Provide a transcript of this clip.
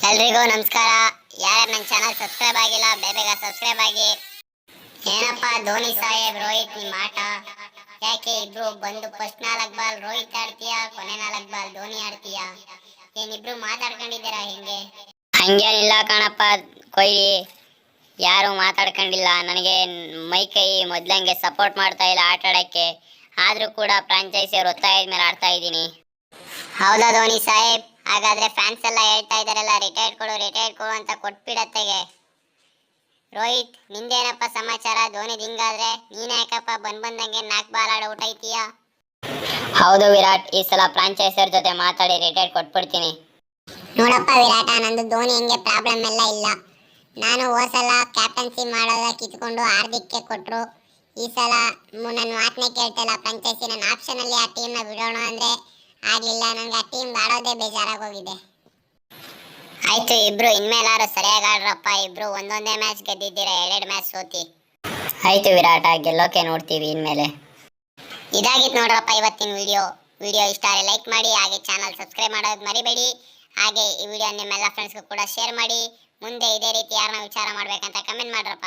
ಎಲ್ರಿಗೂ ನಮಸ್ಕಾರ. ಯಾರು ನನ್ನ ಚಾನಲ್ ಸಬ್ಸ್ಕ್ರೈಬ್ ಆಗಿಲ್ಲ, ಬೇಗ ಸಬ್ಸ್ಕ್ರೈಬ್ ಆಗಿ. ಏನಪ್ಪ, ಧೋನಿ ಸಾಹೇಬ್, ರೋಹಿತ್ ನಿಮ್ಮ ಆಟ? ಯಾಕೆ ಇಬ್ರು ಬಂದು ಫಸ್ಟ್ ನಾಲ್ಕು ಬಾಲ್ ರೋಹಿತ್ ಆಡ್ತೀಯಾ, ಕೊನೆ ನಾಲ್ಕು ಬಾಲ್ ಧೋನಿ ಆಡ್ತೀಯಾ? ಏನಿಬ್ರು ಮಾತಾಡ್ಕೊಂಡಿದ್ದೀರಾ ಹಿಂಗೆ? ಹಂಗೇನಿಲ್ಲ ಕಣಪ್ಪ ಕೊಯ್ಲಿ ಯಾರು ಮಾತಾಡ್ಕೊಂಡಿಲ್ಲ. ನನಗೆ ಮೈ ಕೈ ಮೊದ್ಲಂಗೆ ಸಪೋರ್ಟ್ ಮಾಡ್ತಾ ಇಲ್ಲ ಆಟ ಆದ್ರೂ ಕೂಡ ಫ್ರಾಂಚೈಸಿ ಅವ್ರು ಒತ್ತಾಯದ ಮೇಲೆ ಆಡ್ತಾ ಇದ್ದೀನಿ. ಹೌದಾ ಧೋನಿ ಸಾಹೇಬ್? ಹಾಗಾದ್ರೆ ಫ್ಯಾನ್ಸ್ ಎಲ್ಲ ಹೇಳ್ತಾ ಇದಾರಲ್ಲ ರಿಟೈರ್ ಕೊಡು ರಿಟೈರ್ ಕೊಡು ಅಂತ ಕೊಟ್ಬಿಡತ್ತೆಗೆ. ರೋಹಿತ್ ನಿಂದೇನಪ್ಪ ಸಮಾಚಾರ? ಧೋನಿ ಹಿಂಗಾದ್ರೆ? ನೀನ್ ಯಾಕಪ್ಪ ಬಂದ್ ಬಂದಂಗೆ ನಾಲ್ಕು ಬಾಲ್ ಆಡ ಊಟ ಇದೀಯಾ ಹೌದು ವಿರಾಟ್ ಈ ಸಲ ಫ್ರಾಂಚೈಸರ್ ಜೊತೆ ಮಾತಾಡಿ ರಿಟೈರ್ ಕೊಟ್ಬಿಡ್ತೀನಿ. ನೋಡಪ್ಪ ವಿರಾಟ ನಂದು ಧೋನಿ ಹೆಂಗೆ ಪ್ರಾಬ್ಲಮ್ ಎಲ್ಲ ಇಲ್ಲ. ನಾನು ಹೋದ ಸಲ ಕ್ಯಾಪ್ಟನ್ಸಿ ಮಾಡೋದ ಕಿತ್ಕೊಂಡು ಹಾರ್ದಿಕ್ಗೆ ಕೊಟ್ಟರು ಈ ಸಲ ನನ್ನ ಮಾತನ್ನೇ ಕೇಳ್ತಿಲ್ಲ ಫ್ರಾಂಚೈಸಿ ನನ್ನ ಆಪ್ಷನಲ್ಲಿ ಆ ಟೀಮ್ನ ಬಿಡೋಣ ಅಂದರೆ ಆಗಲಿಲ್ಲ ನನಗೆ ಆ ಟೀಮ್ ಆಡೋದೇ ಬೇಜಾರಾಗೋಗಿದೆ ಆಯ್ತು, ಇಬ್ರು ಇನ್ಮೇಲಾರು ಸರಿಯಾಗಿ ಆಡ್ರಪ್ಪ. ಇಬ್ರು ಒಂದೊಂದೇ ಮ್ಯಾಚ್ ಗೆದ್ದಿದ್ದೀರಾ ಎರಡೆರಡು ಮ್ಯಾಚ್ ಸೋತಿ. ಆಯ್ತು ವಿರಾಟ ಗೆಲ್ಲೋಕೆ ನೋಡ್ತೀವಿ ಇನ್ಮೇಲೆ. ಇದಾಗಿತ್ತು ನೋಡ್ರಪ್ಪ ಇವತ್ತಿನ ವಿಡಿಯೋ. ವಿಡಿಯೋ ಇಷ್ಟ ಆದರೆ ಲೈಕ್ ಮಾಡಿ, ಹಾಗೆ ಚಾನಲ್ ಸಬ್ಸ್ಕ್ರೈಬ್ ಮಾಡೋದು ಮರಿಬೇಡಿ. ಹಾಗೆ ಈ ವಿಡಿಯೋ ನಿಮ್ಮೆಲ್ಲ ಫ್ರೆಂಡ್ಸ್ಗೂ ಕೂಡ ಶೇರ್ ಮಾಡಿ. ಮುಂದೆ ಇದೇ ರೀತಿ ಯಾರನ್ನ ವಿಚಾರ ಮಾಡಬೇಕಂತ ಕಮೆಂಟ್ ಮಾಡ್ರಪ್ಪ.